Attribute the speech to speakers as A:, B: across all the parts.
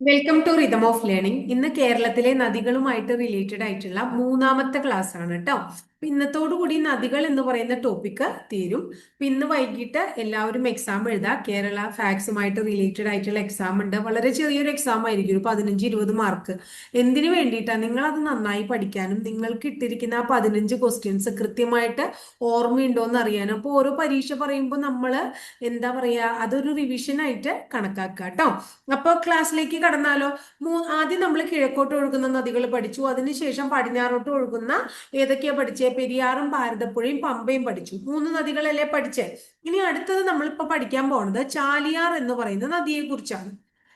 A: Welcome to rhythm of learning ഇന്ന് കേരളത്തിലെ നദികളുമായിട്ട് related ആയിട്ടുള്ള മൂന്നാമത്തെ ക്ലാസ് ആണ് കേട്ടോ അപ്പൊ ഇന്നത്തോടു കൂടി നദികൾ എന്ന് പറയുന്ന ടോപ്പിക്ക് തീരും. അപ്പൊ ഇന്ന് വൈകിട്ട് എല്ലാവരും എക്സാം എഴുതാം. കേരള ഫാക്സുമായിട്ട് റിലേറ്റഡ് ആയിട്ടുള്ള എക്സാം ഉണ്ട്. വളരെ ചെറിയൊരു എക്സാം ആയിരിക്കും. ഒരു പതിനഞ്ച് ഇരുപത് മാർക്ക് എന്തിനു വേണ്ടിയിട്ടാണ് നിങ്ങൾ അത് നന്നായി പഠിക്കാനും നിങ്ങൾക്ക് ഇട്ടിരിക്കുന്ന ആ പതിനഞ്ച് ക്വസ്റ്റ്യൻസ് കൃത്യമായിട്ട് ഓർമ്മയുണ്ടോ എന്ന് അറിയാനും. അപ്പോൾ ഓരോ പരീക്ഷ പറയുമ്പോൾ നമ്മൾ എന്താ പറയാ അതൊരു റിവിഷൻ ആയിട്ട് കണക്കാക്കുക കേട്ടോ അപ്പോൾ ക്ലാസ്സിലേക്ക് കടന്നാലോ? മൂ ആദ്യം നമ്മൾ കിഴക്കോട്ട് ഒഴുകുന്ന നദികൾ പഠിച്ചു. അതിനുശേഷം പടിഞ്ഞാറോട്ട് ഒഴുകുന്ന ഏതൊക്കെയാ പഠിച്ചേ? പെരിയാറും ഭാരതപ്പുഴയും പമ്പയും പഠിച്ചു. മൂന്ന് നദികളല്ലേ പഠിച്ചേ? ഇനി അടുത്തത് നമ്മളിപ്പോ പഠിക്കാൻ പോണത് ചാലിയാർ എന്ന് പറയുന്ന നദിയെ കുറിച്ചാണ്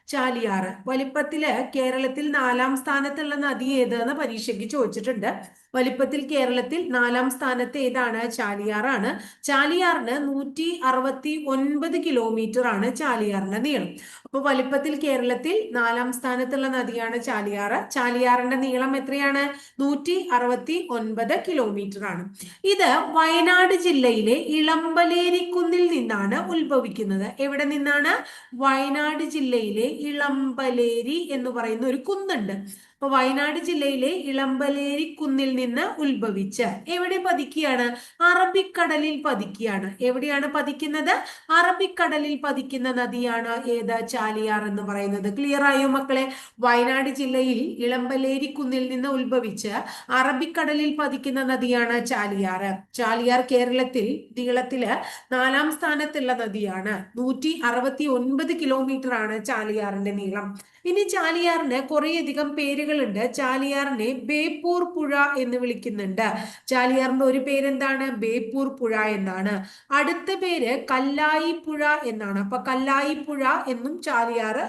A: ചാലിയാറ് വലിപ്പത്തിൽ കേരളത്തിൽ നാലാം സ്ഥാനത്തുള്ള നദി ഏതെന്ന് പരീക്ഷയ്ക്ക് ചോദിച്ചിട്ടുണ്ട്. വലിപ്പത്തിൽ കേരളത്തിൽ നാലാം സ്ഥാനത്ത് ഏതാണ്? ചാലിയാറാണ്. ചാലിയാറിന് നൂറ്റി അറുപത്തി ഒൻപത് കിലോമീറ്റർ ആണ് ചാലിയാറിന്റെ നീളം. അപ്പൊ വലിപ്പത്തിൽ കേരളത്തിൽ നാലാം സ്ഥാനത്തുള്ള നദിയാണ് ചാലിയാറ്. ചാലിയാറിന്റെ നീളം എത്രയാണ്? നൂറ്റി അറുപത്തി ഒൻപത് കിലോമീറ്റർ ആണ്. ഇത് വയനാട് ജില്ലയിലെ ഇളമ്പലേരിക്കുന്നിൽ നിന്നാണ് ഉത്ഭവിക്കുന്നത്. എവിടെ നിന്നാണ്? വയനാട് ജില്ലയിലെ ഇളമ്പലേരി എന്ന് പറയുന്ന ഒരു കുന്നുണ്ട്. അപ്പൊ വയനാട് ജില്ലയിലെ ഇളമ്പലേരി കുന്നിൽ നിന്ന് ഉത്ഭവിച്ച് എവിടെ പതിക്കുകയാണ്? അറബിക്കടലിൽ പതിക്കുകയാണ്. എവിടെയാണ് പതിക്കുന്നത്? അറബിക്കടലിൽ പതിക്കുന്ന നദിയാണ് ഏത് ചാലിയാർ എന്ന് പറയുന്നത്. ക്ലിയർ ആയോ മക്കളെ? വയനാട് ജില്ലയിൽ ഇളമ്പലേരി കുന്നിൽ നിന്ന് ഉത്ഭവിച്ച് അറബിക്കടലിൽ പതിക്കുന്ന നദിയാണ് ചാലിയാർ. ചാലിയാർ കേരളത്തിൽ നീളത്തിൽ നാലാം സ്ഥാനത്തുള്ള നദിയാണ്. നൂറ്റി അറുപത്തി ഒൻപത് കിലോമീറ്റർ ആണ് ചാലിയാറിന്റെ നീളം. ഇനി ചാലിയാറിന് കുറേയധികം പേരുകളുണ്ട് ചാലിയാറിനെ ബേപ്പൂർ പുഴ എന്ന് വിളിക്കുന്നുണ്ട്. ചാലിയാറിന്റെ ഒരു പേരെന്താണ്? ബേപ്പൂർ പുഴ എന്നാണ്. അടുത്ത പേര് കല്ലായി പുഴ എന്നാണ്. അപ്പൊ കല്ലായി പുഴ എന്നും ചാലിയാറ്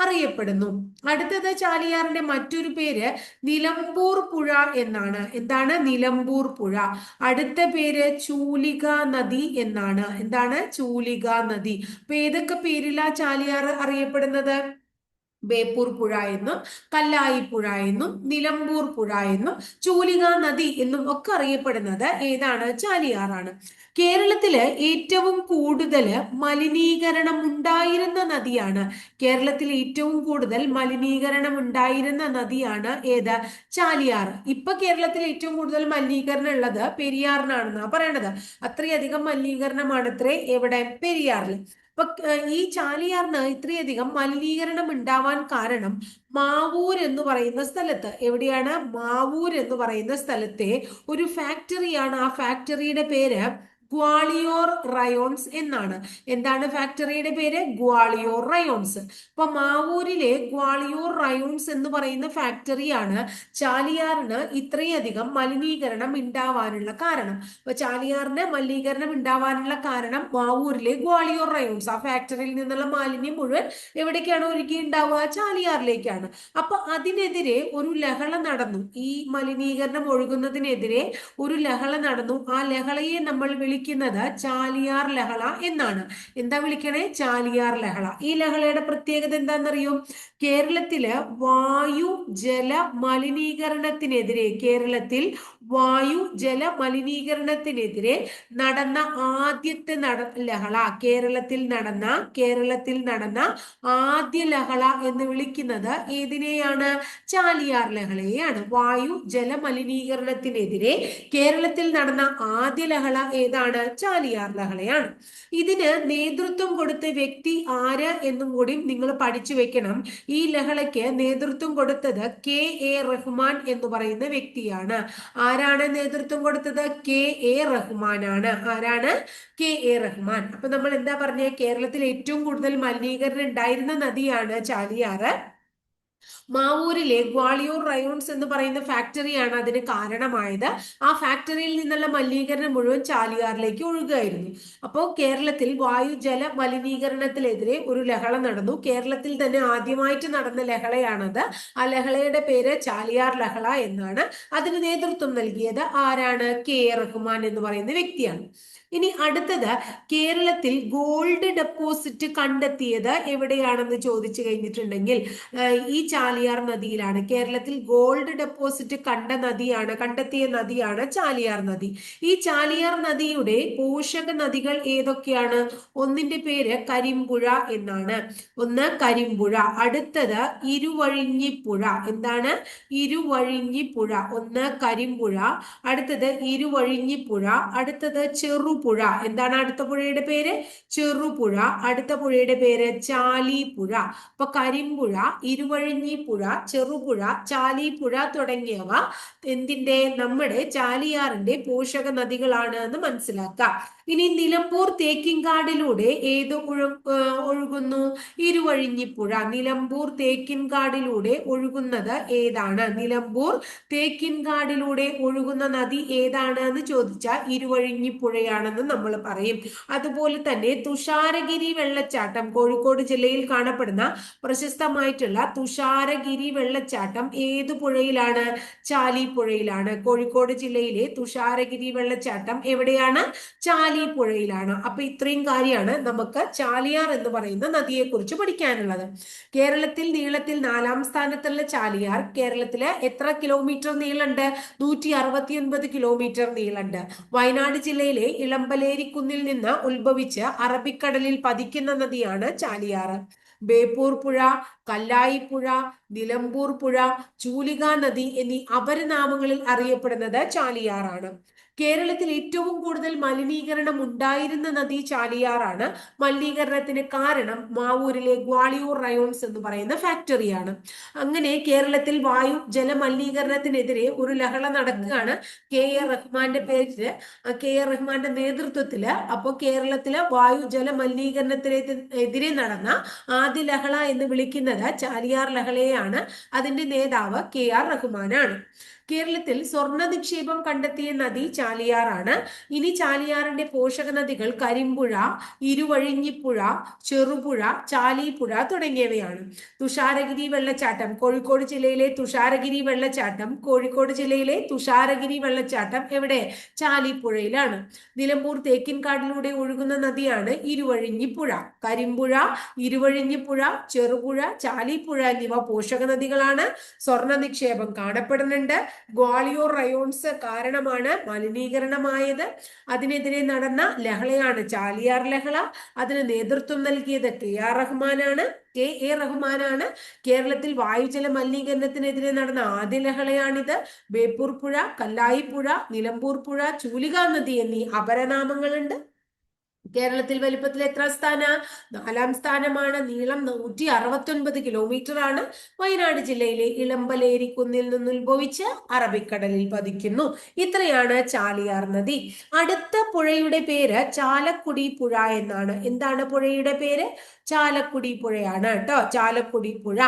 A: അറിയപ്പെടുന്നു. അടുത്തത് ചാലിയാറിന്റെ മറ്റൊരു പേര് നിലമ്പൂർ പുഴ എന്നാണ്. എന്താണ്? നിലമ്പൂർ പുഴ. അടുത്ത പേര് ചൂലിക നദി എന്നാണ്. എന്താണ്? ചൂലിക നദി. അപ്പൊ ഏതൊക്കെ പേരിലാ ചാലിയാറ് അറിയപ്പെടുന്നത്? ബേപ്പൂർ പുഴ എന്നും കല്ലായി പുഴ എന്നും നിലമ്പൂർ പുഴ എന്നും ചൂലിക നദി എന്നും ഒക്കെ അറിയപ്പെടുന്നത് ഏതാണ്? ചാലിയാറാണ്. കേരളത്തിൽ ഏറ്റവും കൂടുതൽ മലിനീകരണം ഉണ്ടായിരുന്ന നദിയാണ്. കേരളത്തിൽ ഏറ്റവും കൂടുതൽ മലിനീകരണം ഉണ്ടായിരുന്ന നദിയാണ് ഏത്? ചാലിയാർ. ഇപ്പൊ കേരളത്തിൽ ഏറ്റവും കൂടുതൽ മലിനീകരണം ഉള്ളത് പെരിയാറിനാണെന്നാണ് പറയേണ്ടത് അത്രയധികം മലിനീകരണമാണ് മലിനീകരണമാണത്രേ എവിടെ? പെരിയാറിൽ അപ്പൊ ഈ ചാലിയാറിന് ഇത്രയധികം മലിനീകരണം ഉണ്ടാവാൻ കാരണം മാവൂർ എന്ന് പറയുന്ന സ്ഥലത്ത് എവിടെയാണ്? മാവൂർ എന്ന് പറയുന്ന സ്ഥലത്തെ ഒരു ഫാക്ടറിയാണ് ആ ഫാക്ടറിയുടെ പേര് ഗ്വാളിയോർ റയോൺസ് എന്നാണ്. എന്താണ് ഫാക്ടറിയുടെ പേര്? ഗ്വാളിയോർ റയോൺസ്. അപ്പൊ മാവൂരിലെ ഗ്വാളിയോർ റയോൺസ് എന്ന് പറയുന്ന ഫാക്ടറിയാണ് ചാലിയാറിന് ഇത്രയധികം മലിനീകരണം ഉണ്ടാവാനുള്ള കാരണം. അപ്പൊ ചാലിയാറിന് മലിനീകരണം ഉണ്ടാവാനുള്ള കാരണം മാവൂരിലെ ഗ്വാളിയോർ റയോൺസ്. ആ ഫാക്ടറിയിൽ നിന്നുള്ള മാലിന്യം മുഴുവൻ എവിടേക്കാണ് ഒരുക്കി ഉണ്ടാവുക ചാലിയാറിലേക്കാണ്. അപ്പൊ അതിനെതിരെ ഒരു ലഹള നടന്നു. ഈ മലിനീകരണം ഒഴുകുന്നതിനെതിരെ ഒരു ലഹള നടന്നു. ആ ലഹളയെ നമ്മൾ വിളി വിളിക്കുന്നത് ചാലിയാർ ലഹള എന്നാണ്. എന്താ വിളിക്കണേ? ചാലിയാർ ലഹള. ഈ ലഹളയുടെ പ്രത്യേകത എന്താണെന്നറിയോ? കേരളത്തിൽ വായു ജല മലിനീകരണത്തിനെതിരെ കേരളത്തിൽ വായു ജല മലിനീകരണത്തിനെതിരെ നടന്ന ആദ്യത്തെ നട ലഹള കേരളത്തിൽ നടന്ന കേരളത്തിൽ നടന്ന ആദ്യ ലഹള എന്ന് വിളിക്കുന്നത് ഏതിനെയാണ്? ചാലിയാർ ലഹളയെയാണ്. വായു ജല മലിനീകരണത്തിനെതിരെ കേരളത്തിൽ നടന്ന ആദ്യ ലഹള ഏതാണ്? ചാലിയാർ ലഹളയാണ് ഇതിന് നേതൃത്വം കൊടുത്ത വ്യക്തി ആര് എന്നും കൂടി നിങ്ങൾ പഠിച്ചു വെക്കണം. ഈ ലഹളയ്ക്ക് നേതൃത്വം കൊടുത്തത് കെ എ റഹ്മാൻ എന്ന് പറയുന്ന വ്യക്തിയാണ്. ആരാണ് നേതൃത്വം കൊടുത്തത്? കെ എ റഹ്മാൻ ആണ് ആരാണ്? K A Rahman. അപ്പൊ നമ്മൾ എന്താ പറഞ്ഞ? കേരളത്തിൽ ഏറ്റവും കൂടുതൽ മലിനീകരണം ഉണ്ടായിരുന്ന നദിയാണ് ചാലിയാറ്. മാവൂരിലെ ഗ്വാളിയൂർ റയോൺസ് എന്ന് പറയുന്ന ഫാക്ടറിയാണ് അതിന് കാരണമായത്. ആ ഫാക്ടറിയിൽ നിന്നുള്ള മലിനീകരണം മുഴുവൻ ചാലിയാറിലേക്ക് ഒഴുകുകയായിരുന്നു അപ്പോൾ കേരളത്തിൽ വായു ജല മലിനീകരണത്തിനെതിരെ ഒരു ലഹള നടന്നു. കേരളത്തിൽ തന്നെ ആദ്യമായിട്ട് നടന്ന ലഹളയാണത്. ആ ലഹളയുടെ പേര് ചാലിയാർ ലഹള എന്നാണ്. അതിന് നേതൃത്വം നൽകിയത് ആരാണ്? കെ റഹ്മാൻ എന്ന് പറയുന്ന വ്യക്തിയാണ്. ഇനി അടുത്തത് കേരളത്തിൽ ഗോൾഡ് ഡെപ്പോസിറ്റ് കണ്ടെത്തിയത് എവിടെയാണെന്ന് ചോദിച്ചു കഴിഞ്ഞിട്ടുണ്ടെങ്കിൽ ഈ ചാലിയാർ നദിയിലാണ്. കേരളത്തിൽ ഗോൾഡ് ഡെപ്പോസിറ്റ് കണ്ട നദിയാണ് കണ്ടെത്തിയ നദിയാണ് ചാലിയാർ നദി. ഈ ചാലിയാർ നദിയുടെ പോഷക നദികൾ ഏതൊക്കെയാണ്? ഒന്നിന്റെ പേര് കരിമ്പുഴ എന്നാണ്. ഒന്ന് കരിമ്പുഴ അടുത്തത് ഇരുവഴിഞ്ഞിപ്പുഴ. എന്താണ്? ഇരുവഴിഞ്ഞിപ്പുഴ. ഒന്ന് കരിമ്പുഴ അടുത്തത് ഇരുവഴിഞ്ഞിപ്പുഴ അടുത്തത് ചെറുപുഴ. എന്താണ് അടുത്ത പുഴയുടെ പേര്? ചെറുപുഴ. അടുത്ത പുഴയുടെ പേര് ചാലിപ്പുഴ. അപ്പൊ കരിമ്പുഴ ഇരുവഴിഞ്ഞിപ്പുഴ ചെറുപുഴ ചാലിപ്പുഴ തുടങ്ങിയവ എന്തിന്റെ? നമ്മുടെ ചാലിയാറിന്റെ പോഷക നദികളാണ് എന്ന് മനസ്സിലാക്കാം. ഇനി നിലമ്പൂർ തേക്കിൻകാടിലൂടെ ഏത് ഒഴുകുന്നു? ഇരുവഴിഞ്ഞിപ്പുഴ. നിലമ്പൂർ തേക്കിൻകാടിലൂടെ ഒഴുകുന്നത് ഏതാണ്? നിലമ്പൂർ തേക്കിൻകാടിലൂടെ ഒഴുകുന്ന നദി ഏതാണ് എന്ന് ചോദിച്ചാൽ ഇരുവഴിഞ്ഞിപ്പുഴയാണെന്ന് നമ്മൾ പറയും. അതുപോലെ തന്നെ തുഷാരഗിരി വെള്ളച്ചാട്ടം കോഴിക്കോട് ജില്ലയിൽ കാണപ്പെടുന്ന പ്രശസ്തമായിട്ടുള്ള തുഷാരഗിരി വെള്ളച്ചാട്ടം ഏതു പുഴയിലാണ്? ചാലി പുഴയിലാണ്. കോഴിക്കോട് ജില്ലയിലെ തുഷാരഗിരി വെള്ളച്ചാട്ടം എവിടെയാണ്? ചാലി പുഴയിലാണ്. അപ്പൊ ഇത്രയും കാര്യമാണ് നമുക്ക് ചാലിയാർ എന്ന് പറയുന്ന നദിയെ കുറിച്ച് പഠിക്കാനുള്ളത്. കേരളത്തിൽ നീളത്തിൽ നാലാം സ്ഥാനത്തുള്ള ചാലിയാർ കേരളത്തിലെ എത്ര കിലോമീറ്റർ നീളുണ്ട് നൂറ്റി കിലോമീറ്റർ നീളുണ്ട് വയനാട് ജില്ലയിലെ ഇളമ്പലേരിക്കുന്നിൽ നിന്ന് ഉത്ഭവിച്ച് അറബിക്കടലിൽ പതിക്കുന്ന നദിയാണ് ചാലിയാർ ബേപ്പൂർ പുഴ കല്ലായിപ്പുഴ നിലമ്പൂർ പുഴ ചൂലിക നദി എന്നീ അപരനാമങ്ങളിൽ അറിയപ്പെടുന്നത് ചാലിയാറാണ്. കേരളത്തിൽ ഏറ്റവും കൂടുതൽ മലിനീകരണം ഉണ്ടായിരുന്ന നദി ചാലിയാറാണ്. മലിനീകരണത്തിന് കാരണം മാവൂരിലെ ഗ്വാളിയൂർ റയോൺസ് എന്ന് പറയുന്ന ഫാക്ടറിയാണ് അങ്ങനെ കേരളത്തിൽ വായു ജലമലിനീകരണത്തിനെതിരെ ഒരു ലഹള നടക്കുകയാണ് കെ എ റഹ്മാന്റെ പേരിൽ കെ എ റഹ്മാന്റെ നേതൃത്വത്തിൽ അപ്പോൾ കേരളത്തിലെ വായു ജലമലിനീകരണത്തിനെതിരെ നടന്ന ആദ്യ ലഹള എന്ന് വിളിക്കുന്നത് ചാലിയാർ ലഹളയാണ് അതിന്റെ നേതാവ് കെ ആർ റഹ്മാനാണ്. കേരളത്തിൽ സ്വർണ നിക്ഷേപം കണ്ടെത്തിയ നദി ചാലിയാറാണ്. ഇനി ചാലിയാറിന്റെ പോഷക നദികൾ കരിമ്പുഴ ഇരുവഴിഞ്ഞിപ്പുഴ ചെറുപുഴ ചാലിപ്പുഴ തുടങ്ങിയവയാണ്. തുഷാരഗിരി വെള്ളച്ചാട്ടം കോഴിക്കോട് ജില്ലയിലെ തുഷാരഗിരി വെള്ളച്ചാട്ടം കോഴിക്കോട് ജില്ലയിലെ തുഷാരഗിരി വെള്ളച്ചാട്ടം എവിടെ? ചാലിപ്പുഴയിലാണ്. നിലമ്പൂർ തേക്കിൻകാടിലൂടെ ഒഴുകുന്ന നദിയാണ് ഇരുവഴിഞ്ഞിപ്പുഴ. കരിമ്പുഴ ഇരുവഴിഞ്ഞിപ്പുഴ ചെറുപുഴ ചാലിപ്പുഴ എന്നിവ പോഷക നദികളാണ് സ്വർണ നിക്ഷേപം കാണപ്പെടുന്നുണ്ട്. ഗ്വാളിയോർ റയോൺസ് കാരണമാണ് മലിനീകരണമായത്. അതിനെതിരെ നടന്ന ലഹളയാണ് ചാലിയാർ ലഹള. അതിന് നേതൃത്വം നൽകിയത് കെ ആർ റഹ്മാനാണ്. കെ എ റഹ്മാനാണ്. കേരളത്തിൽ വായുജല മലിനീകരണത്തിനെതിരെ നടന്ന ആദ്യ ലഹളയാണിത്. ബേപ്പൂർ പുഴ കല്ലായി പുഴ നിലമ്പൂർ പുഴ ചൂലിക നദി എന്നീ അപരനാമങ്ങളുണ്ട്. കേരളത്തിൽ വലിപ്പത്തിൽ എത്ര സ്ഥാന? നാലാം സ്ഥാനമാണ്. നീളം നൂറ്റി അറുപത്തി ഒൻപത് കിലോമീറ്റർ ആണ്. വയനാട് ജില്ലയിലെ ഇളമ്പലേരി കുന്നിൽ നിന്ന് ഉത്ഭവിച്ച് അറബിക്കടലിൽ പതിക്കുന്നു. ഇത്രയാണ് ചാലിയാർ നദി. അടുത്ത പുഴയുടെ പേര് ചാലക്കുടി പുഴ എന്നാണ്. എന്താണ് പുഴയുടെ പേര്? ചാലക്കുടി പുഴയാണ് കേട്ടോ. ചാലക്കുടി പുഴ.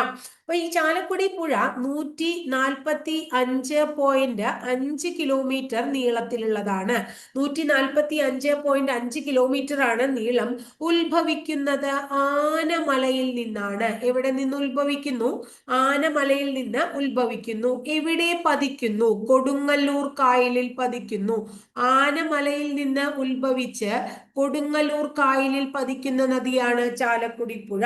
A: അപ്പൊ ഈ ചാലക്കുടി പുഴ നൂറ്റി നാൽപ്പത്തി അഞ്ച് പോയിന്റ് അഞ്ച് കിലോമീറ്റർ നീളത്തിലുള്ളതാണ്. നൂറ്റി നാൽപ്പത്തി അഞ്ച് പോയിന്റ് അഞ്ച് കിലോമീറ്റർ ആണ് നീളം. ഉത്ഭവിക്കുന്നത് ആനമലയിൽ നിന്നാണ്. എവിടെ നിന്ന് ഉത്ഭവിക്കുന്നു? ആനമലയിൽ നിന്ന് ഉത്ഭവിക്കുന്നു. എവിടെ പതിക്കുന്നു? കൊടുങ്ങല്ലൂർ കായലിൽ പതിക്കുന്നു. ആനമലയിൽ നിന്ന് ഉത്ഭവിച്ച് കൊടുങ്ങല്ലൂർ കായലിൽ പതിക്കുന്ന നദിയാണ് ചാലക്കുടി പുഴ.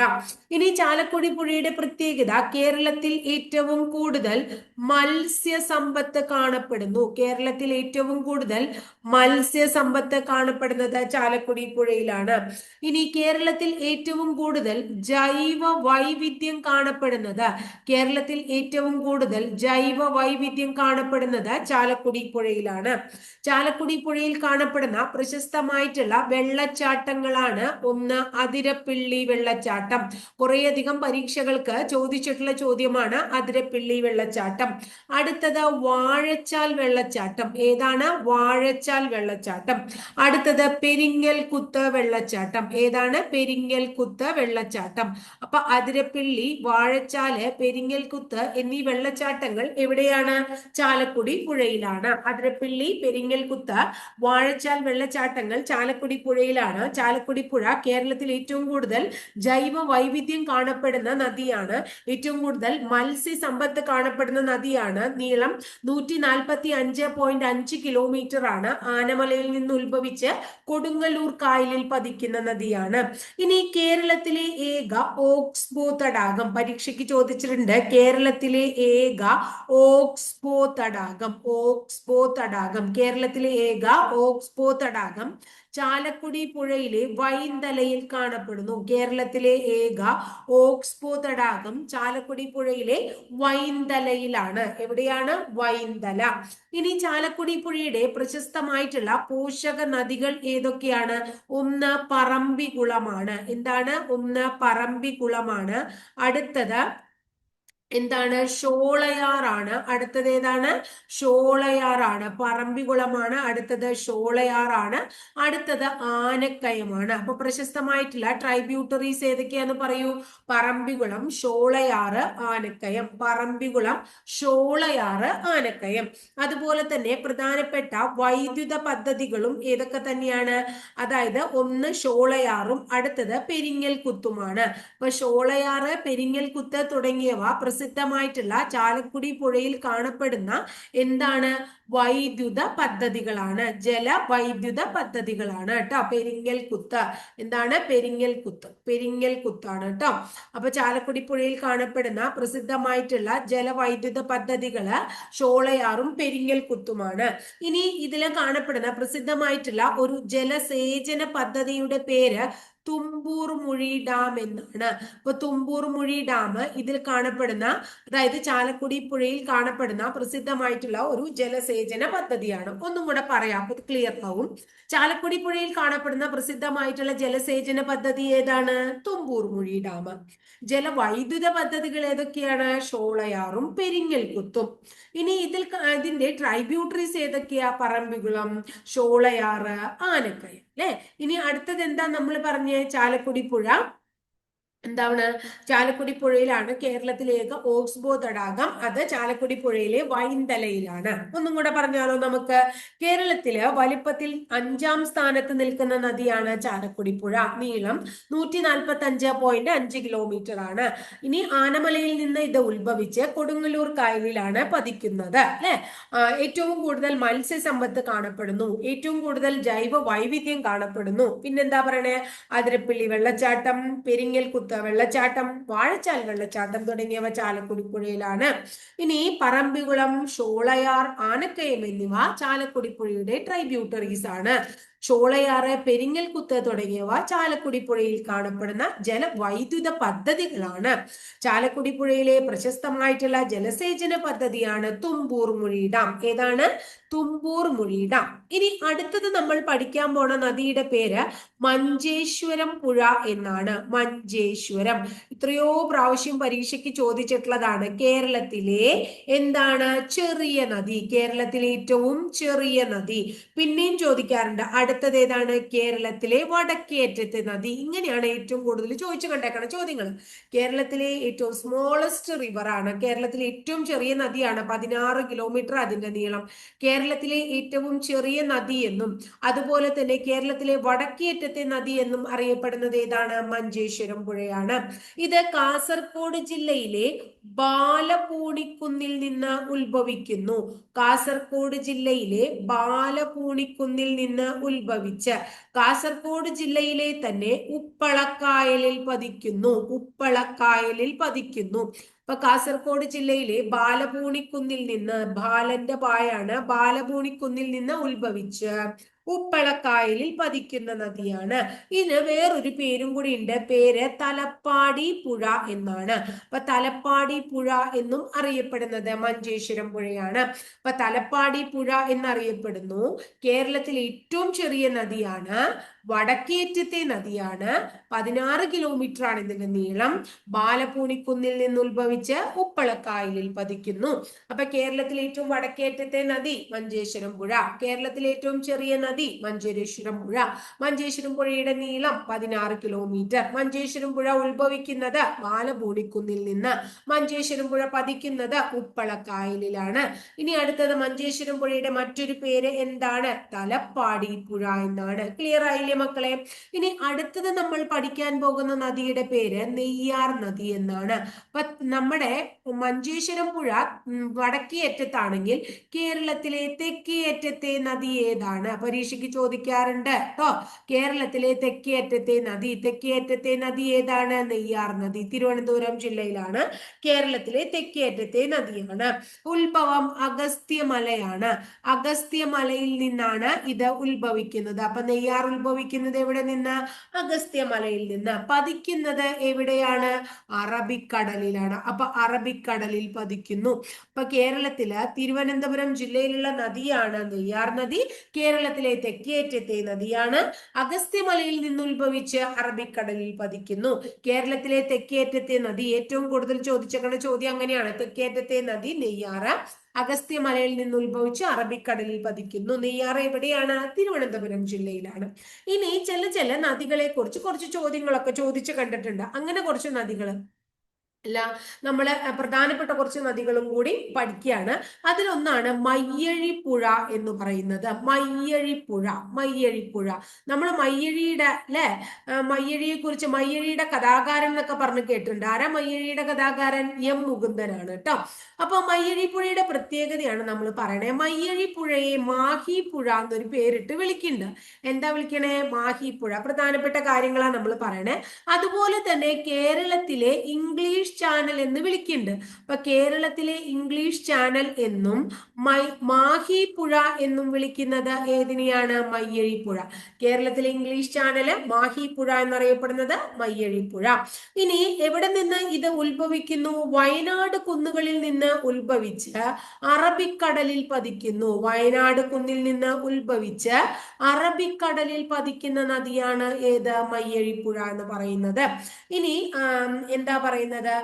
A: ഇനി ചാലക്കുടി പുഴയുടെ പ്രത്യേകത കേരളത്തിൽ ഏറ്റവും കൂടുതൽ മത്സ്യ സമ്പത്ത് കാണപ്പെടുന്നു. കേരളത്തിൽ ഏറ്റവും കൂടുതൽ മത്സ്യ സമ്പത്ത് കാണപ്പെടുന്നത് ചാലക്കുടി പുഴയിലാണ്. ഇനി കേരളത്തിൽ ഏറ്റവും കൂടുതൽ ജൈവ വൈവിധ്യം കാണപ്പെടുന്നത് കേരളത്തിൽ ഏറ്റവും കൂടുതൽ ജൈവ വൈവിധ്യം കാണപ്പെടുന്നത് ചാലക്കുടി പുഴയിലാണ്. ചാലക്കുടി പുഴയിൽ കാണപ്പെടുന്ന പ്രശസ്തമായിട്ടുള്ള വെള്ളച്ചാട്ടങ്ങളാണ് ഒന്ന് അതിരപ്പിള്ളി വെള്ളച്ചാട്ടം. കുറേയധികം പരീക്ഷകൾക്ക് ചോദിച്ചിട്ടുള്ള ചോദ്യമാണ് അതിരപ്പിള്ളി വെള്ളച്ചാട്ടം. അടുത്തത് വാഴച്ചാൽ വെള്ളച്ചാട്ടം. ഏതാണ്? വാഴച്ചാൽ വെള്ളച്ചാട്ടം. അടുത്തത് പെരിങ്ങൽ കുത്ത് വെള്ളച്ചാട്ടം. ഏതാണ്? പെരിങ്ങൽ കുത്ത് വെള്ളച്ചാട്ടം. അപ്പൊ അതിരപ്പിള്ളി വാഴച്ചാൽ പെരിങ്ങൽ കുത്ത് എന്നീ വെള്ളച്ചാട്ടങ്ങൾ എവിടെയാണ്? ചാലക്കുടി പുഴയിലാണ്. അതിരപ്പിള്ളി പെരിങ്ങൽ കുത്ത് വാഴച്ചാൽ വെള്ളച്ചാട്ടങ്ങൾ ചാലക്കുടി പുഴയിലാണ്. ചാലക്കുടി പുഴ കേരളത്തിൽ ഏറ്റവും കൂടുതൽ ജൈവ വൈവിധ്യം കാണപ്പെടുന്ന നദിയാണ്. ഏറ്റവും കൂടുതൽ മത്സ്യ സമ്പത്ത് കാണപ്പെടുന്ന നദിയാണ് നീളം നൂറ്റി നാൽപ്പത്തി അഞ്ച് പോയിന്റ് അഞ്ച് കിലോമീറ്റർ ആണ്. ആനമലയിൽ നിന്ന് ഉത്ഭവിച്ച് കൊടുങ്ങല്ലൂർ കായലിൽ പതിക്കുന്ന നദിയാണ്. ഇനി കേരളത്തിലെ ഏക ഓക്സ്ബോ തടാകം പരീക്ഷയ്ക്ക് ചോദിച്ചിട്ടുണ്ട്. കേരളത്തിലെ ഏക ഓക്സ്ബോ തടാകം ഓക്സ്ബോ തടാകം കേരളത്തിലെ ഏക ഓക്സ്ബോ തടാകം ചാലക്കുടി പുഴയിലെ വൈന്തലയിൽ കാണപ്പെടുന്നു. കേരളത്തിലെ ഏക ഓക്സ്ബോ തടാകം ചാലക്കുടി പുഴയിലെ വൈന്തലയിലാണ്. എവിടെയാണ്? വൈന്തല. ഇനി ചാലക്കുടി പുഴയുടെ പ്രശസ്തമായിട്ടുള്ള പോഷക നദികൾ ഏതൊക്കെയാണ്? ഒന്ന് പറമ്പികുളമാണ് എന്താണ്? ഒന്ന് പറമ്പികുളമാണ് അടുത്തത് എന്താണ്? ഷോളയാറാണ്. അടുത്തത് ഏതാണ്? ഷോളയാറാണ്. പറമ്പിക്കുളമാണ് അടുത്തത് ഷോളയാറാണ്. അടുത്തത് ആനക്കയമാണ്. അപ്പൊ പ്രശസ്തമായിട്ടുള്ള ട്രൈബ്യൂട്ടറീസ് ഏതൊക്കെയാന്ന് പറയൂ? പറമ്പിക്കുളം ഷോളയാറ് ആനക്കയം. പറമ്പിക്കുളം ഷോളയാറ് ആനക്കയം. അതുപോലെ തന്നെ പ്രധാനപ്പെട്ട വൈദ്യുത പദ്ധതികളും ഏതൊക്കെ തന്നെയാണ്? അതായത് ഒന്ന് ഷോളയാറും അടുത്തത് പെരിങ്ങൽ കുത്തുമാണ് അപ്പൊ ഷോളയാറ് പെരിങ്ങൽ കുത്ത് തുടങ്ങിയവ പ്രസിദ്ധമായിട്ടുള്ള ചാലക്കുടി പുഴയിൽ കാണപ്പെടുന്ന എന്താണ് വൈദ്യുത പദ്ധതികളാണ്. ജല വൈദ്യുത പദ്ധതികളാണ് കേട്ടോ. പെരിങ്ങൽ കുത്ത്. എന്താണ്? പെരിങ്ങൽ കുത്ത്. പെരിങ്ങൽ കുത്താണ് കേട്ടോ. അപ്പൊ ചാലക്കുടി പുഴയിൽ കാണപ്പെടുന്ന പ്രസിദ്ധമായിട്ടുള്ള ജലവൈദ്യുത പദ്ധതികൾ ഷോളയാറും പെരിങ്ങൽ കുത്തുമാണ്. ഇനി ഇതിൽ കാണപ്പെടുന്ന പ്രസിദ്ധമായിട്ടുള്ള ഒരു ജലസേചന പദ്ധതിയുടെ പേര് തുമ്പൂർ മുഴി ഡാം എന്നാണ്. അപ്പൊ തുമ്പൂർ മുഴി ഡാം ഇതിൽ കാണപ്പെടുന്ന അതായത് ചാലക്കുടി പുഴയിൽ കാണപ്പെടുന്ന പ്രസിദ്ധമായിട്ടുള്ള ഒരു ജലസേചന പദ്ധതിയാണ്. ഒന്നും കൂടെ പറയാം. അപ്പൊ ക്ലിയർ ആവും. ചാലക്കുടി പുഴയിൽ കാണപ്പെടുന്ന പ്രസിദ്ധമായിട്ടുള്ള ജലസേചന പദ്ധതി ഏതാണ്? Thumboormuzhi dam. ജലവൈദ്യുത പദ്ധതികൾ ഏതൊക്കെയാണ്? ഷോളയാറും പെരിങ്ങൽ കുത്തും ഇനി ഇതിൽ ഇതിന്റെ ട്രൈബ്യൂട്ടറീസ് ഏതൊക്കെയാ? പറമ്പികുളം ഷോളയാറ് ആനക്കയം. അല്ലെ ഇനി അടുത്തത് എന്താ നമ്മൾ പറഞ്ഞ? ചാലക്കുടി പുഴ എന്താണ്? ചാലക്കുടി പുഴയിലാണ് കേരളത്തിലേക്ക് ഓക്സ്ബോ തടാകം അത് ചാലക്കുടി പുഴയിലെ വൈന്തലയിലാണ്. ഒന്നും കൂടെ പറഞ്ഞാലോ നമുക്ക്? കേരളത്തിൽ വലിപ്പത്തിൽ അഞ്ചാം സ്ഥാനത്ത് നിൽക്കുന്ന നദിയാണ് ചാലക്കുടി പുഴ. നീളം നൂറ്റി നാൽപ്പത്തി അഞ്ച് പോയിന്റ് അഞ്ച് കിലോമീറ്റർ ആണ്. ഇനി ആനമലയിൽ നിന്ന് ഇത് ഉത്ഭവിച്ച് കൊടുങ്ങല്ലൂർ കായലിലാണ് പതിക്കുന്നത് അല്ലെ? ഏറ്റവും കൂടുതൽ മത്സ്യസമ്പത്ത് കാണപ്പെടുന്നു. ഏറ്റവും കൂടുതൽ ജൈവ വൈവിധ്യം കാണപ്പെടുന്നു. പിന്നെന്താ പറയണേ? അതിരപ്പള്ളി വെള്ളച്ചാട്ടം പെരിങ്ങൽ വെള്ളച്ചാട്ടം വാഴച്ചാൽ വെള്ളച്ചാട്ടം തുടങ്ങിയവ ചാലക്കുടി പുഴയിലാണ് ഇനി പറമ്പികുളം ഷോളയാർ ആനക്കയം എന്നിവ ചാലക്കുടി പുഴയുടെ ട്രൈബ്യൂട്ടറീസ് ആണ്. ചോളയാറ് പെരിങ്ങൽകുത്ത് തുടങ്ങിയവ ചാലക്കുടി പുഴയിൽ കാണപ്പെടുന്ന ജലവൈദ്യുത പദ്ധതികളാണ്. ചാലക്കുടി പുഴയിലെ പ്രശസ്തമായിട്ടുള്ള ജലസേചന പദ്ധതിയാണ് തുമ്പൂർ മുഴി ഡാം. ഏതാണ്? Thumboormuzhi dam. ഇനി അടുത്തത് നമ്മൾ പഠിക്കാൻ പോണ നദിയുടെ പേര് മഞ്ചേശ്വരം പുഴ എന്നാണ്. മഞ്ചേശ്വരം. എത്രയോ പ്രാവശ്യം പരീക്ഷയ്ക്ക് ചോദിച്ചിട്ടുള്ളതാണ്. കേരളത്തിലെ എന്താണ് ചെറിയ നദി? കേരളത്തിലെ ഏറ്റവും ചെറിയ നദി. പിന്നെയും ചോദിക്കാറുണ്ട്. അടുത്തത് ഏതാണ്? കേരളത്തിലെ വടക്കേറ്റത്തെ നദി. ഇങ്ങനെയാണ് ഏറ്റവും കൂടുതൽ ചോദിച്ചു കണ്ടേക്കണ ചോദ്യങ്ങൾ കേരളത്തിലെ ഏറ്റവും സ്മോളസ്റ്റ് റിവർ ആണ്. കേരളത്തിലെ ഏറ്റവും ചെറിയ നദിയാണ്. പതിനാറ് കിലോമീറ്റർ അതിന്റെ നീളം. കേരളത്തിലെ ഏറ്റവും ചെറിയ നദി എന്നും അതുപോലെ തന്നെ കേരളത്തിലെ വടക്കേറ്റത്തെ നദി എന്നും അറിയപ്പെടുന്നത് ഏതാണ്? മഞ്ചേശ്വരം പുഴയാണ്. ഇത് കാസർഗോഡ് ജില്ലയിലെ ബാലപൂണിക്കുന്നിൽ നിന്ന് ഉത്ഭവിക്കുന്നു. കാസർഗോഡ് ജില്ലയിലെ ബാലപൂണിക്കുന്നിൽ നിന്ന് ഉത്ഭവിച്ച് കാസർഗോഡ് ജില്ലയിലെ തന്നെ ഉപ്പളക്കായലിൽ പതിക്കുന്നു. ഉപ്പളക്കായലിൽ പതിക്കുന്നു. ഇപ്പൊ കാസർഗോഡ് ജില്ലയിലെ ബാലഭൂണിക്കുന്നിൽ നിന്ന് ബാലന്റെ പായാണ് ബാലഭൂണിക്കുന്നിൽ നിന്ന് ഉത്ഭവിച്ച് ഉപ്പളക്കായലിൽ പതിക്കുന്ന നദിയാണ്. ഇതിന് വേറൊരു പേരും കൂടി ഉണ്ട്. പേര് തലപ്പാടി പുഴ എന്നാണ്. അപ്പൊ തലപ്പാടി പുഴ എന്നും അറിയപ്പെടുന്നത് മഞ്ചേശ്വരം പുഴയാണ്. അപ്പൊ തലപ്പാടി പുഴ എന്നറിയപ്പെടുന്നു. കേരളത്തിലെ ഏറ്റവും ചെറിയ നദിയാണ്. വടക്കേറ്റത്തെ നദിയാണ്. പതിനാറ് കിലോമീറ്റർ ആണ് ഇതിന്റെ നീളം. ബാലപൂണിക്കുന്നിൽ നിന്ന് ഉത്ഭവിച്ച് ഉപ്പളക്കായലിൽ പതിക്കുന്നു. അപ്പൊ കേരളത്തിലെ ഏറ്റവും വടക്കേറ്റത്തെ നദി മഞ്ചേശ്വരം പുഴ. കേരളത്തിലെ ഏറ്റവും ചെറിയ നദി മഞ്ചേശ്വരം പുഴ. മഞ്ചേശ്വരം പുഴയുടെ നീളം പതിനാറ് കിലോമീറ്റർ. മഞ്ചേശ്വരം പുഴ ഉത്ഭവിക്കുന്നത് ബാലപൂണിക്കുന്നിൽ നിന്ന്. മഞ്ചേശ്വരം പുഴ പതിക്കുന്നത് ഉപ്പളക്കായലിലാണ്. ഇനി അടുത്തത് മഞ്ചേശ്വരം പുഴയുടെ മറ്റൊരു പേര് എന്താണ്? തലപ്പാടി പുഴ എന്നാണ്. ക്ലിയർ ആയില്ലേ മക്കളെ ഇനി അടുത്തത് നമ്മൾ പഠിക്കാൻ പോകുന്ന നദിയുടെ പേര് നെയ്യാർ നദി എന്നാണ്. അപ്പൊ നമ്മുടെ മഞ്ചേശ്വരം പുഴ വടക്കേ അറ്റത്താണെങ്കിൽ കേരളത്തിലെ തെക്കേ അറ്റത്തെ നദി ഏതാണ്? പരീക്ഷയ്ക്ക് ചോദിക്കാറുണ്ട് കേട്ടോ കേരളത്തിലെ തെക്കേ അറ്റത്തെ നദി തെക്കേ അറ്റത്തെ നദി ഏതാണ്? നെയ്യാർ നദി തിരുവനന്തപുരം ജില്ലയിലാണ് കേരളത്തിലെ തെക്കേ അറ്റത്തെ നദിയാണ്. ഉത്ഭവം അഗസ്ത്യമലയാണ്. അഗസ്ത്യമലയിൽ നിന്നാണ് ഇത് ഉത്ഭവിക്കുന്നത്. അപ്പൊ നെയ്യാർ ഉത്ഭവിക്കുന്നത് എവിടെ നിന്ന്? അഗസ്ത്യമലയിൽ നിന്ന്. പതിക്കുന്നത് എവിടെയാണ്? അറബിക്കടലിലാണ്. അപ്പൊ അറബിക്കടലിൽ പതിക്കുന്നു. അപ്പൊ കേരളത്തിൽ തിരുവനന്തപുരം ജില്ലയിലുള്ള നദിയാണ് നെയ്യാർ നദി. കേരളത്തിലെ തെക്കേറ്റത്തെ നദിയാണ് അഗസ്ത്യമലയിൽ നിന്ന് ഉത്ഭവിച്ച് അറബിക്കടലിൽ പതിക്കുന്നു. കേരളത്തിലെ തെക്കേറ്റത്തെ നദി ഏറ്റവും കൂടുതൽ ചോദിച്ചേക്കുന്ന ചോദ്യം അങ്ങനെയാണ്. തെക്കേറ്റത്തെ നദി നെയ്യാറ്. അഗസ്ത്യമലയിൽ നിന്ന് ഉത്ഭവിച്ച് അറബിക്കടലിൽ പതിക്കുന്നു. നെയ്യാറ് എവിടെയാണ്? തിരുവനന്തപുരം ജില്ലയിലാണ്. ഇനി ചില ചില നദികളെ കുറിച്ച് കുറച്ച് ചോദ്യങ്ങളൊക്കെ ചോദിച്ചു കണ്ടിട്ടുണ്ട്. അങ്ങനെ കുറച്ച് നദികൾ അല്ല നമ്മൾ പ്രധാനപ്പെട്ട കുറച്ച് നദികളും കൂടി പഠിക്കുകയാണ്. അതിലൊന്നാണ് മയ്യഴിപ്പുഴ എന്ന് പറയുന്നത്. മയ്യഴിപ്പുഴ മയ്യഴിപ്പുഴ. നമ്മൾ മയ്യഴിയുടെ അല്ലെ? മയ്യഴിയെ കുറിച്ച് മയ്യഴിയുടെ കഥാകാരൻ എന്നൊക്കെ പറഞ്ഞ് കേട്ടിട്ടുണ്ട്. ആരാ മയ്യഴിയുടെ കഥാകാരൻ? എം മുകുന്ദനാണ് കേട്ടോ. അപ്പൊ മയ്യഴിപ്പുഴയുടെ പ്രത്യേകതയാണ് നമ്മൾ പറയണേ. മയ്യഴിപ്പുഴയെ മാഹിപ്പുഴ എന്നൊരു പേരിട്ട് വിളിക്കുന്നുണ്ട്. എന്താ വിളിക്കണേ? മാഹിപ്പുഴ. പ്രധാനപ്പെട്ട കാര്യങ്ങളാണ് നമ്മൾ പറയണേ. അതുപോലെ തന്നെ കേരളത്തിലെ ഇംഗ്ലീഷ് ചാനൽ എന്ന് വിളിക്കുന്നുണ്ട്. അപ്പൊ കേരളത്തിലെ ഇംഗ്ലീഷ് ചാനൽ എന്നും മൈ മാഹിപ്പുഴ എന്നും വിളിക്കുന്നത് ഏതിനെയാണ്? മയ്യഴിപ്പുഴ. കേരളത്തിലെ ഇംഗ്ലീഷ് ചാനൽ മാഹിപ്പുഴ എന്നറിയപ്പെടുന്നത് മയ്യഴിപ്പുഴ. ഇനി എവിടെ നിന്ന് ഇത് ഉത്ഭവിക്കുന്നു? വയനാട് കുന്നുകളിൽ നിന്ന് ഉത്ഭവിച്ച് അറബിക്കടലിൽ പതിക്കുന്നു. വയനാട് കുന്നിൽ നിന്ന് ഉത്ഭവിച്ച് അറബിക്കടലിൽ പതിക്കുന്ന നദിയാണ് ഏത്? മയ്യഴിപ്പുഴ എന്ന് പറയുന്നത്. ഇനി എന്താ പറയുന്നത്?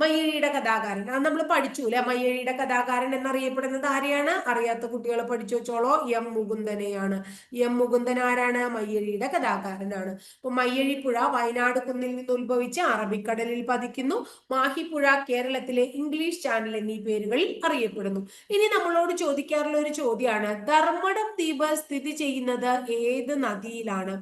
A: മയ്യഴിയുടെ കഥാകാരൻ. അത് നമ്മൾ പഠിച്ചു അല്ലെ മയ്യഴിയുടെ കഥാകാരൻ എന്നറിയപ്പെടുന്നത് ആരെയാണ്? അറിയാത്ത കുട്ടികളെ പഠിച്ചു വെച്ചോളോ. എം മുകുന്ദനെയാണ്. എം മുകുന്ദൻ ആരാണ്? മയ്യഴിയുടെ കഥാകാരനാണ്. അപ്പൊ മയ്യഴിപ്പുഴ വയനാട് കുന്നിൽ നിന്ന് ഉത്ഭവിച്ച് അറബിക്കടലിൽ പതിക്കുന്നു. മാഹിപ്പുഴ കേരളത്തിലെ ഇംഗ്ലീഷ് ചാനൽ എന്നീ പേരുകളിൽ അറിയപ്പെടുന്നു. ഇനി നമ്മളോട് ചോദിക്കാറുള്ള ഒരു ചോദ്യമാണ് ധർമ്മടം ദ്വീപ് സ്ഥിതി ചെയ്യുന്നത് ഏത് നദിയിലാണ്?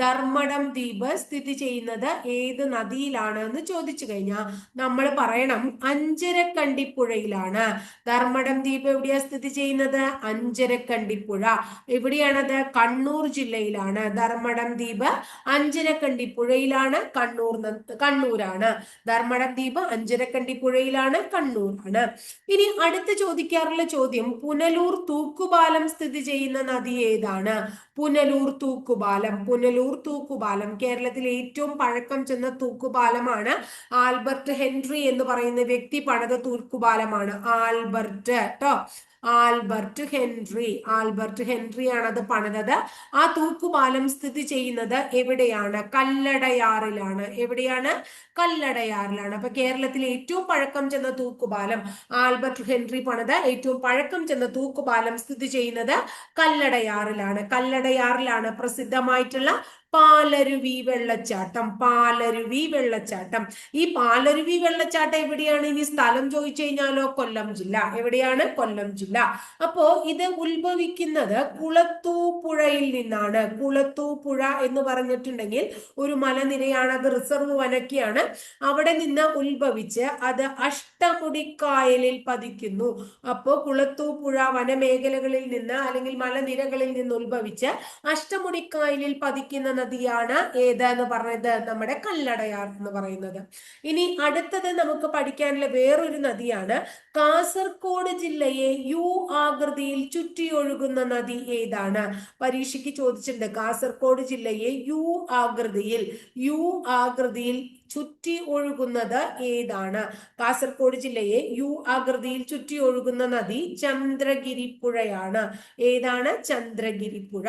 A: ധർമ്മടം ദ്വീപ് സ്ഥിതി ചെയ്യുന്നത് ഏത് നദിയിലാണ് എന്ന് ചോദിച്ചു കഴിഞ്ഞാൽ നമ്മൾ പറയണം അഞ്ചരക്കണ്ടിപ്പുഴയിലാണ്. ധർമ്മടം ദ്വീപ് എവിടെയാണ് സ്ഥിതി ചെയ്യുന്നത്? അഞ്ചരക്കണ്ടിപ്പുഴ. എവിടെയാണത്? കണ്ണൂർ ജില്ലയിലാണ്. ധർമ്മടം ദ്വീപ് അഞ്ചരക്കണ്ടിപ്പുഴയിലാണ്. കണ്ണൂർ കണ്ണൂരാണ്. ധർമ്മടം ദ്വീപ് അഞ്ചരക്കണ്ടിപ്പുഴയിലാണ്. കണ്ണൂരാണ്. ഇനി അടുത്ത് ചോദിക്കാറുള്ള ചോദ്യം പുനലൂർ തൂക്കുപാലം സ്ഥിതി ചെയ്യുന്ന നദി ഏതാണ്? പുനലൂർ തൂക്കുപാലം. പുനലൂർ തൂക്കുപാലം കേരളത്തിലെ ഏറ്റവും പഴക്കം ചെന്ന തൂക്കുപാലമാണ്. ആൽബർട്ട് ഹെൻറി എന്ന് പറയുന്ന വ്യക്തി പണിത തൂക്കുപാലമാണ് ആൽബർട്ട്. കേട്ടോ ആൽബർട്ട് ഹെൻറി. ആൽബർട്ട് ഹെൻറി ആണ് അത് പണിതത്. ആ തൂക്കുപാലം സ്ഥിതി ചെയ്യുന്നത് എവിടെയാണ്? കല്ലടയാറിലാണ്. എവിടെയാണ്? കല്ലടയാറിലാണ്. അപ്പൊ കേരളത്തിലെ ഏറ്റവും പഴക്കം ചെന്ന തൂക്കുപാലം ആൽബർട്ട് ഹെൻറി പണിത് ഏറ്റവും പഴക്കം ചെന്ന തൂക്കുപാലം സ്ഥിതി ചെയ്യുന്നത് കല്ലടയാറിലാണ്. കല്ലടയാറിലാണ് പ്രസിദ്ധമായിട്ടുള്ള പാലരുവി വെള്ളച്ചാട്ടം പാലരുവി വെള്ളച്ചാട്ടം. ഈ പാലരുവി വെള്ളച്ചാട്ടം എവിടെയാണ്? ഇനി സ്ഥലം ചോദിച്ചു കഴിഞ്ഞാലോ? കൊല്ലം ജില്ല. എവിടെയാണ്? കൊല്ലം ജില്ല. അപ്പോ ഇത് ഉത്ഭവിക്കുന്നത് കുളത്തൂപ്പുഴയിൽ നിന്നാണ്. കുളത്തൂപ്പുഴ എന്ന് പറഞ്ഞിട്ടുണ്ടെങ്കിൽ ഒരു മലനിരയാണ് അത് റിസർവ് വനക്കിയാണ്. അവിടെ നിന്ന് ഉത്ഭവിച്ച് അത് അഷ്ടമുടിക്കായലിൽ പതിക്കുന്നു. അപ്പോ കുളത്തൂപ്പുഴ വനമേഖലകളിൽ നിന്ന് അല്ലെങ്കിൽ മലനിരകളിൽ നിന്ന് ഉത്ഭവിച്ച് അഷ്ടമുടിക്കായലിൽ പതിക്കുന്ന നദിയാണ് എന്ന് പറഞ്ഞത്? നമ്മുടെ കല്ലടയാർ എന്ന് പറയുന്നത്. ഇനി അടുത്തത് നമുക്ക് പഠിക്കാനുള്ള വേറൊരു നദിയാണ് കാസർഗോഡ് ജില്ലയെ യു ആകൃതിയിൽ ചുറ്റിയൊഴുകുന്ന നദി ഏതാണ്? പരീക്ഷയ്ക്ക് ചോദിച്ചിട്ടുണ്ട്. കാസർഗോഡ് ജില്ലയെ യു ആകൃതിയിൽ യു ആകൃതിയിൽ ചുറ്റി ഒഴുകുന്നത് ഏതാണ്? കാസർഗോഡ് ജില്ലയെ യു ആകൃതിയിൽ ചുറ്റി ഒഴുകുന്ന നദി ചന്ദ്രഗിരി പുഴയാണ് ഏതാണ്? ചന്ദ്രഗിരി പുഴ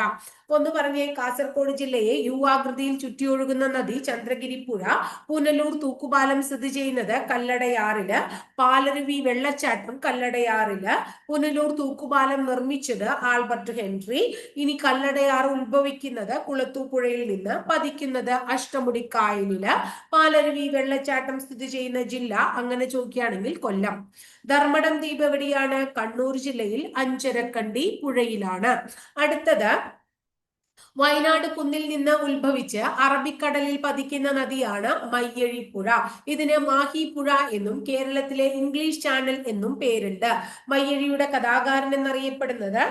A: ഒന്ന് പറഞ്ഞേ കാസർഗോഡ് ജില്ലയെ യു ആകൃതിയിൽ ചുറ്റി ഒഴുകുന്ന നദി ചന്ദ്രഗിരി പുഴ പുനലൂർ തൂക്കുപാലം സ്ഥിതി ചെയ്യുന്നത് കല്ലടയാറിൽ. പാലരുവി വെള്ളച്ചാട്ടം കല്ലടയാറിൽ പുനലൂർ തൂക്കുപാലം നിർമ്മിച്ചത് ആൽബർട്ട് ഹെൻറി ഇനി കല്ലടയാർ ഉത്ഭവിക്കുന്നത് കുളത്തൂപ്പുഴയിൽ നിന്ന് പതിക്കുന്നത് അഷ്ടമുടി കായലിൽ. പാലരുവി വെള്ളച്ചാട്ടം സ്ഥിതി ചെയ്യുന്ന ജില്ല അങ്ങനെ ചോദിക്കുകയാണെങ്കിൽ കൊല്ലം. ധർമ്മടം ദ്വീപ് എവിടെയാണ് കണ്ണൂർ ജില്ലയിൽ അഞ്ചരക്കണ്ടി പുഴയിലാണ്. അടുത്തത് വയനാട് കുന്നിൽ നിന്ന് ഉത്ഭവിച്ച് അറബിക്കടലിൽ പതിക്കുന്ന നദിയാണ് മയ്യഴിപ്പുഴ. ഇതിന് മാഹിപ്പുഴ എന്നും കേരളത്തിലെ ഇംഗ്ലീഷ് ചാനൽ എന്നും പേരുണ്ട്. മയ്യഴിയുടെ കഥാകാരൻ എന്നറിയപ്പെടുന്നത്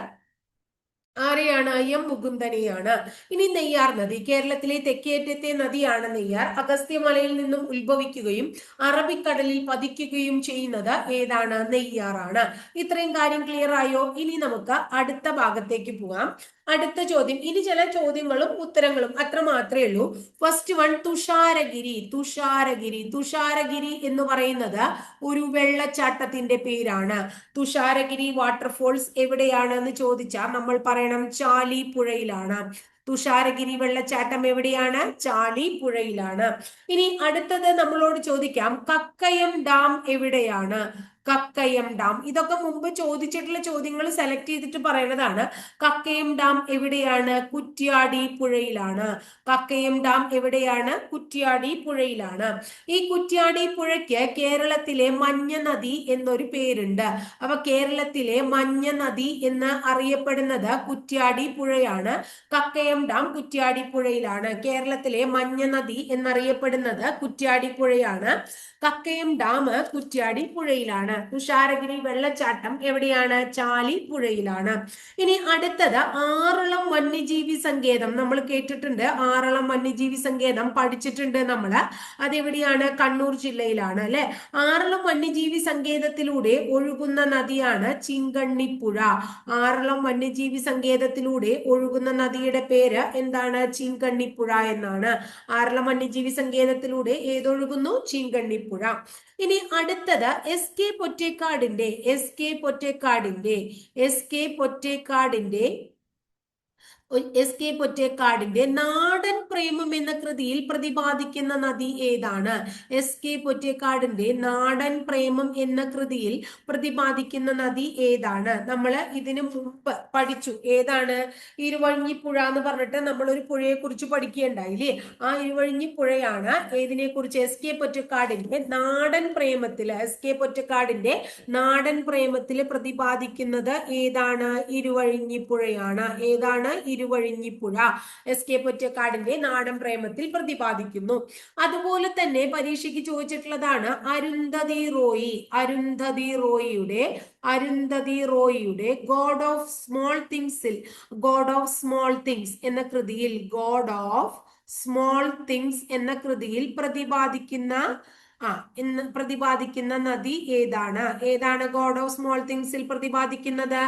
A: ആരെയാണ്? എം മുകുന്ദനെയാണ്. ഇനി നെയ്യാർ നദി. കേരളത്തിലെ തെക്കേറ്റത്തെ നദിയാണ് നെയ്യാർ. അഗസ്ത്യമലയിൽ നിന്നും ഉത്ഭവിക്കുകയും അറബിക്കടലിൽ പതിക്കുകയും ചെയ്യുന്നത് ഏതാണ്? നെയ്യാറാണ്. ഇത്രയും കാര്യം ക്ലിയർ ആയോ? ഇനി നമുക്ക് അടുത്ത ഭാഗത്തേക്ക് പോകാം. അടുത്ത ചോദ്യം. ഇനി ചില ചോദ്യങ്ങളും ഉത്തരങ്ങളും അത്ര മാത്രമേ ഉള്ളൂ. ഫസ്റ്റ് വൺ തുഷാരഗിരി തുഷാരഗിരി തുഷാരഗിരി എന്ന് പറയുന്നത് ഒരു വെള്ളച്ചാട്ടത്തിന്റെ പേരാണ്. തുഷാരഗിരി വാട്ടർഫോൾസ് എവിടെയാണെന്ന് ചോദിച്ചാൽ നമ്മൾ പറയണം ചാലി പുഴയിലാണ്. തുഷാരഗിരി വെള്ളച്ചാട്ടം എവിടെയാണ്? ചാലി പുഴയിലാണ്. ഇനി അടുത്തത് നമ്മളോട് ചോദിക്കാം. കക്കയം ഡാം എവിടെയാണ്? കക്കയം ഡാം. ഇതൊക്കെ മുമ്പ് ചോദിച്ചിട്ടുള്ള ചോദ്യങ്ങൾ സെലക്ട് ചെയ്തിട്ട് പറയുന്നതാണ്. കക്കയം ഡാം എവിടെയാണ്? കുറ്റ്യാടി പുഴയിലാണ്. കക്കയം ഡാം എവിടെയാണ്? കുറ്റ്യാടി പുഴയിലാണ്. ഈ കുറ്റ്യാടി പുഴയ്ക്ക് കേരളത്തിലെ മഞ്ഞ നദി എന്നൊരു പേരുണ്ട്. അപ്പൊ കേരളത്തിലെ മഞ്ഞ നദി എന്ന് അറിയപ്പെടുന്നത് കുറ്റ്യാടി പുഴയാണ്. കക്കയം ഡാം കുറ്റ്യാടി പുഴയിലാണ്. കേരളത്തിലെ മഞ്ഞ നദി എന്നറിയപ്പെടുന്നത് കുറ്റ്യാടി പുഴയാണ്. കക്കയം ഡാം കുറ്റ്യാടി പുഴയിലാണ്. തുഷാരഗിരി വെള്ളച്ചാട്ടം എവിടെയാണ്? ചാലി പുഴയിലാണ് ഇനി അടുത്തത് ആറളം വന്യജീവി സങ്കേതം നമ്മൾ കേട്ടിട്ടുണ്ട്. ആറളം വന്യജീവി സങ്കേതം പഠിച്ചിട്ടുണ്ട് നമ്മൾ അതെവിടെയാണ്? കണ്ണൂർ ജില്ലയിലാണ് അല്ലെ? ആറളം വന്യജീവി സങ്കേതത്തിലൂടെ ഒഴുകുന്ന നദിയാണ് ചിങ്കണ്ണിപ്പുഴ. ആറളം വന്യജീവി സങ്കേതത്തിലൂടെ ഒഴുകുന്ന നദിയുടെ പേര് എന്താണ്? ചിങ്കണ്ണിപ്പുഴ എന്നാണ്. ആറളം വന്യജീവി സങ്കേതത്തിലൂടെ ഏതൊഴുകുന്നു? ചിങ്കണ്ണിപ്പുഴ. ഇനി അടുത്തത് എസ് കെ പൊറ്റേക്കാടിന്റെ എസ് കെ പൊറ്റേക്കാടിന്റെ എസ് കെ പൊറ്റേക്കാടിന്റെ എസ് കെ പൊറ്റേക്കാടിന്റെ നാടൻ പ്രേമം എന്ന കൃതിയിൽ പ്രതിപാദിക്കുന്ന നദി ഏതാണ്? എസ് കെ പൊറ്റേക്കാടിന്റെ നാടൻ പ്രേമം എന്ന കൃതിയിൽ പ്രതിപാദിക്കുന്ന നദി ഏതാണ്? നമ്മൾ ഇതിനു മുമ്പ് പഠിച്ചു. ഏതാണ്? ഇരുവഴിഞ്ഞിപ്പുഴ എന്ന് പറഞ്ഞിട്ട് നമ്മൾ ഒരു പുഴയെ കുറിച്ച് പഠിക്കുകയുണ്ടായില്ലേ? ആ ഇരുവഴിഞ്ഞിപ്പുഴയാണ് ഏതിനെ കുറിച്ച് എസ് കെ പൊറ്റക്കാടിന്റെ നാടൻ പ്രേമത്തിൽ എസ് കെ പൊറ്റക്കാടിന്റെ നാടൻ പ്രേമത്തിൽ പ്രതിപാദിക്കുന്നത് ഏതാണ്? ഇരുവഴിഞ്ഞിപ്പുഴയാണ്. ഏതാണ്? തിരുവഴിഞ്ഞിപ്പുഴ എസ് കെ പൊറ്റക്കാടിന്റെ നാടൻ പ്രേമത്തിൽ പ്രതിപാദിക്കുന്നു. അതുപോലെ തന്നെ പരീക്ഷയ്ക്ക് ചോദിച്ചിട്ടുള്ളതാണ് അരുന്ധതി റോയി. അരുന്ധതി റോയിയുടെ അരുന്ധതി റോയിയുടെ ഗോഡ് ഓഫ് സ്മോൾ തിങ്സിൽ ഗോഡ് ഓഫ് സ്മോൾ തിങ്സ് എന്ന കൃതിയിൽ ഗോഡ് ഓഫ് സ്മോൾ തിങ്സ് എന്ന കൃതിയിൽ പ്രതിപാദിക്കുന്ന ആ ഇന്ന് പ്രതിപാദിക്കുന്ന നദി ഏതാണ്? ഏതാണ് ഗോഡ് ഓഫ് സ്മോൾ തിങ്സിൽ പ്രതിപാദിക്കുന്നത്?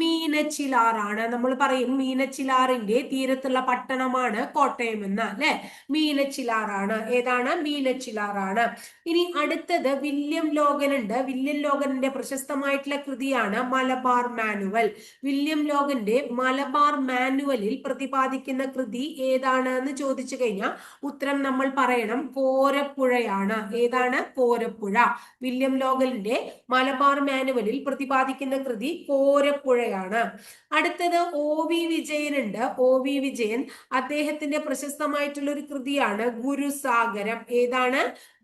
A: മീനച്ചിലാറാണ്. നമ്മൾ പറയും മീനച്ചിലാറിന്റെ തീരത്തുള്ള പട്ടണമാണ് കോട്ടയം എന്ന് അല്ലെ? മീനച്ചിലാറാണ്. ഏതാണ്? മീനച്ചിലാറാണ്. ഇനി അടുത്തത് വില്യം ഉണ്ട് വില്യം ലോഗന്റെ പ്രശസ്തമായിട്ടുള്ള കൃതിയാണ് മലബാർ മാനുവൽ. വില്യം ലോഗന്റെ മലബാർ മാനുവലിൽ പ്രതിപാദിക്കുന്ന കൃതി ഏതാണ് എന്ന് ചോദിച്ചു കഴിഞ്ഞാൽ ഉത്തരം നമ്മൾ പറയണം. കോരപ്പുഴയാണ് ഏതാണ് ഏതാണ് കോരപ്പുഴ വില്യം ലോഗലിന്റെ മലബാർ മാനുവലിൽ പ്രതിപാദിക്കുന്ന കൃതി കോരപ്പുഴയാണ് അടുത്തത് ഒ വി വിജയൻ ഉണ്ട്. ഒ വി വിജയൻ അദ്ദേഹത്തിന്റെ പ്രശസ്തമായിട്ടുള്ള ഒരു കൃതിയാണ് ഗുരുസാഗരം. ഏതാണ്?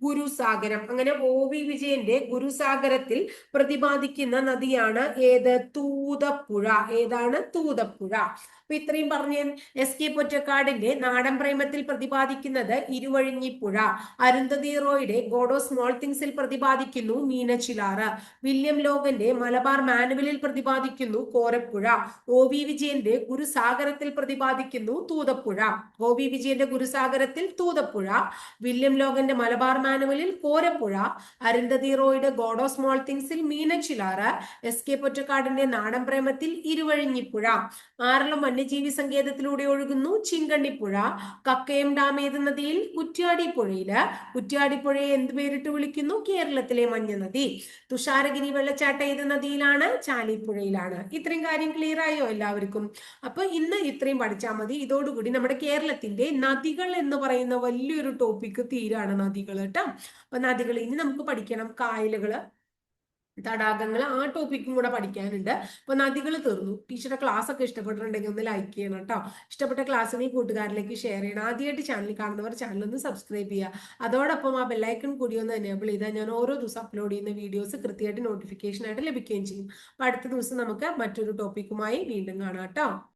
A: ഗുരുസാഗരം. അങ്ങനെ ഒ വി വിജയന്റെ ഗുരുസാഗരത്തിൽ പ്രതിപാദിക്കുന്ന നദിയാണ് ഏത്? തൂതപ്പുഴ. ഏതാണ്? തൂതപ്പുഴ. അപ്പൊ ഇത്രയും പറഞ്ഞ എസ് കെ പൊറ്റക്കാടിന്റെ നാടൻ പ്രേമത്തിൽ പ്രതിപാദിക്കുന്നത് ഇരുവഴിഞ്ഞിപ്പുഴ. അരുന്ധതി റോയുടെ ഗോഡോ സ്മോൾ തിങ്സിൽ പ്രതിപാദിക്കുന്നു മീനച്ചിലാറ്. വില്യം ലോകന്റെ മലബാർ മാനുവലിൽ പ്രതിപാദിക്കുന്നു കോരപ്പുഴ. ഒ വി വിജയന്റെ ഗുരുസാഗരത്തിൽ പ്രതിപാദിക്കുന്നു തൂതപ്പുഴ. ഒ വി വിജയന്റെ ഗുരുസാഗരത്തിൽ തൂതപ്പുഴ. വില്യം ലോകന്റെ മലബാർ മാനുവലിൽ കോരപ്പുഴ അരുന്ധതി റോയുടെ ഗോഡ് ഓഫ് സ്മോൾ തിങ്സിൽ മീനച്ചിലാറ് എസ് കെ പൊറ്റക്കാടിന്റെ നാടൻ പ്രേമത്തിൽ ഇരുവഴിഞ്ഞിപ്പുഴ. ആറളം വന്യജീവി സങ്കേതത്തിലൂടെ ഒഴുകുന്നു ചിങ്കണ്ണിപ്പുഴ. കക്കയം ഡാം ഏത് നദിയിൽ? കുറ്റ്യാടിപ്പുഴയിൽ കുറ്റ്യാടിപ്പുഴയെ എന്ത് പേരിട്ട് വിളിക്കുന്നു? കേരളത്തിലെ മഞ്ഞ നദി തുഷാരഗിരി വെള്ളച്ചാട്ട ഏത് നദിയിലാണ്? ചാലിപ്പുഴയിലാണ്. ഇത്രയും കാര്യം ക്ലിയർ ആയോ എല്ലാവർക്കും? അപ്പൊ ഇന്ന് ഇത്രയും പഠിച്ചാൽ മതി. ഇതോടുകൂടി നമ്മുടെ കേരളത്തിന്റെ നദികൾ എന്ന് പറയുന്ന വലിയൊരു ടോപ്പിക് തീരാണ് നദികൾ കേട്ടോ. അപ്പൊ നദികൾ ഇനി നമുക്ക് പഠിക്കണം. കായലുകൾ തടാകങ്ങൾ ആ ടോപ്പിക്കും കൂടെ പഠിക്കാനുണ്ട്. അപ്പൊ നദികൾ തീർന്നു. ടീച്ചറുടെ ക്ലാസ് ഒക്കെ ഇഷ്ടപ്പെട്ടിട്ടുണ്ടെങ്കിൽ ഒന്ന് ലൈക്ക് ചെയ്യണം കേട്ടോ. ഇഷ്ടപ്പെട്ട ക്ലാസ്സിനെ കൂട്ടുകാരിലേക്ക് ഷെയർ ചെയ്യണം. ആദ്യമായിട്ട് ചാനൽ കാണുന്നവർ ചാനൽ ഒന്ന് സബ്സ്ക്രൈബ് ചെയ്യുക. അതോടൊപ്പം ആ ബെല്ലൈക്കൺ കൂടി ഒന്ന് എനേബിൾ ചെയ്താൽ ഞാൻ ഓരോ ദിവസം അപ്ലോഡ് ചെയ്യുന്ന വീഡിയോസ് കൃത്യമായിട്ട് നോട്ടിഫിക്കേഷൻ ആയിട്ട് ലഭിക്കുകയും ചെയ്യും. അപ്പൊ അടുത്ത ദിവസം നമുക്ക് മറ്റൊരു ടോപ്പിക്കുമായി വീണ്ടും കാണാം കേട്ടോ.